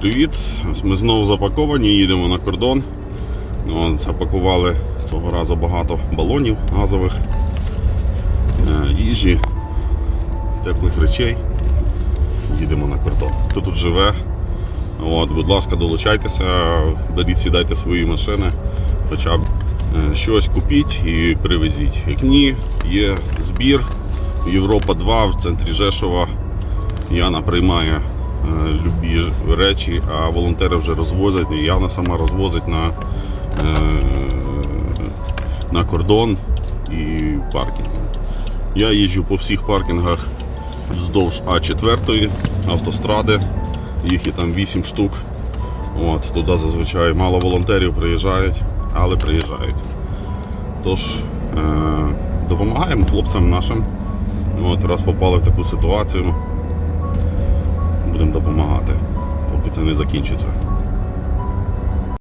Привіт! Ми знову запаковані, їдемо на кордон. Запакували цього разу багато балонів газових, е, їжі, теплих речей. Їдемо на кордон. Хто тут живе? От, будь ласка, долучайтеся, беріть, сідайте свої машини, хоча б е, щось купіть і привезіть. Як ні, є збір Європа 2 в центрі Жешова. Яна приймає любі речі, а волонтери вже розвозять. І Яна сама розвозить на, е, на кордон і паркінг. Я їжджу по всіх паркінгах вздовж А4 автостради. Їх і там 8 штук. От, туди зазвичай мало волонтерів приїжджають, але приїжджають. Тож е, допомагаємо хлопцям нашим. От, раз попали в таку ситуацію, поки це не закінчиться.